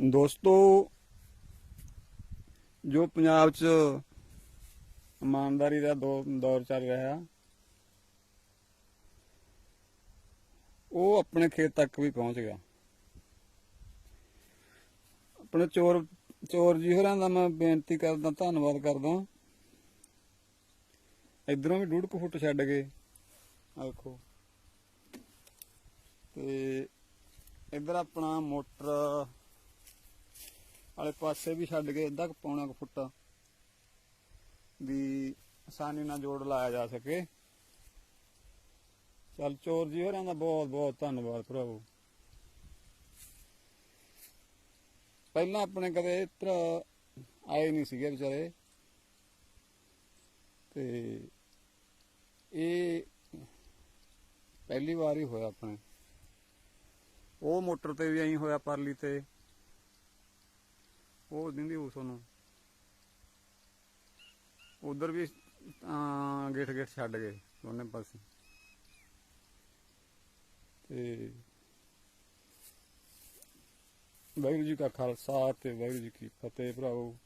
ਦੋਸਤੋ, ਜੋ ਪੰਜਾਬ 'ਚ ਇਮਾਨਦਾਰੀ ਦਾ ਦੋ- ਦੌਰ ਚੱਲ ਰਿਹਾ, ਉਹ ਆਪਣੇ ਖੇਤ ਤੱਕ ਵੀ ਪਹੁੰਚ ਗਿਆ। ਆਪਣੇ ਚੋਰ ਚੋਰ ਜੀ ਹੋਰਾਂ ਦਾ ਮੈਂ ਬੇਨਤੀ ਕਰਦਾ, ਧੰਨਵਾਦ ਕਰਦਾ। ਇਧਰੋਂ ਵੀ ਡੂਢ ਕੁ ਫੁੱਟ ਛੱਡ ਗਏ। ਆਹ ਤੇ ਇਧਰ ਆਪਣਾ ਮੋਟਰ ਵਾਲੇ ਪਾਸੇ ਵੀ ਛੱਡ ਕੇ ਅੱਧਾ ਕੁ ਪੌਣਾ ਕੁ ਫੁੱਟ ਵੀ ਆਸਾਨੀ ਨਾਲ ਜੋੜ ਲਾਇਆ ਜਾ ਸਕੇ। ਚੱਲ ਚੋਰ ਜੀ, ਹੋਰਾਂ ਦਾ ਬਹੁਤ ਬਹੁਤ ਧੰਨਵਾਦ ਭਰਾਵੋ। ਪਹਿਲਾਂ ਆਪਣੇ ਕਦੇ ਇੱਧਰ ਆਏ ਨਹੀਂ ਸੀਗੇ ਵਿਚਾਰੇ। ਤੇ ਇਹ ਪਹਿਲੀ ਵਾਰ ਹੀ ਹੋਇਆ ਆਪਣੇ। ਉਹ ਮੋਟਰ ਤੇ ਵੀ ਐਂ ਹੋਇਆ, ਪਰਲੀ ਤੇ। ਉਹ ਦਿੰਦੀ ਉਸ ਨੂੰ ਉਧਰ ਵੀ ਤਾਂ ਗੇਟ ਗੇਟ ਛੱਡ ਗਏ ਦੋਨੇ ਪਾਸੇ। ਤੇ ਵਾਹਿਗੁਰੂ ਜੀ ਕਾ ਖਾਲਸਾ ਤੇ ਵਾਹਿਗੁਰੂ ਜੀ ਕੀ ਫਤਿਹ ਭਰਾਵੋ।